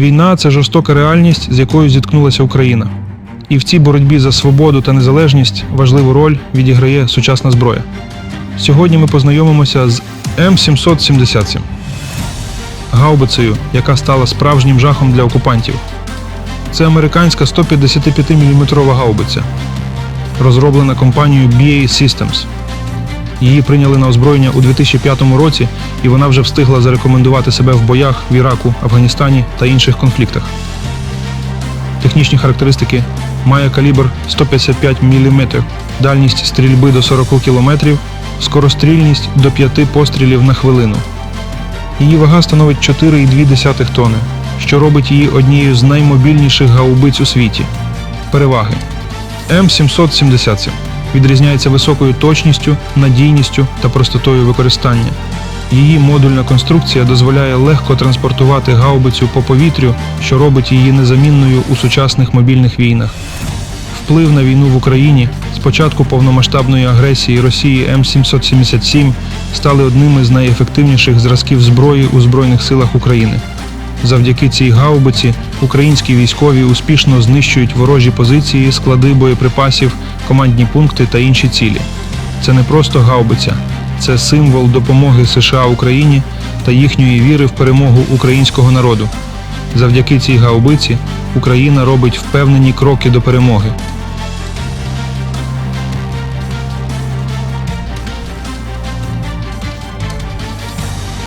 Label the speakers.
Speaker 1: Війна це жорстока реальність, з якою зіткнулася Україна. І в цій боротьбі за свободу та незалежність важливу роль відіграє сучасна зброя. Сьогодні ми познайомимося з М777 гаубицею, яка стала справжнім жахом для окупантів. Це американська 155 мм гаубиця, розроблена компанією BAE Systems. Її прийняли на озброєння у 2005 році, і вона вже встигла зарекомендувати себе в боях в Іраку, Афганістані та інших конфліктах. Технічні характеристики має калібр 155 мм, дальність стрільби до 40 км, скорострільність до 5 пострілів на хвилину. Її вага становить 4,2 тони, що робить її однією з наймобільніших гаубиць у світі. Переваги М777 відрізняється високою точністю, надійністю та простотою використання. Її модульна конструкція дозволяє легко транспортувати гаубицю по повітрю, що робить її незамінною у сучасних мобільних війнах. Вплив на війну в Україні з початку повномасштабної агресії Росії М777 стали одними з найефективніших зразків зброї у Збройних силах України. Завдяки цій гаубиці українські військові успішно знищують ворожі позиції, склади боєприпасів, командні пункти та інші цілі. Це не просто гаубиця, це символ допомоги США Україні та їхньої віри в перемогу українського народу. Завдяки цій гаубиці Україна робить впевнені кроки до перемоги.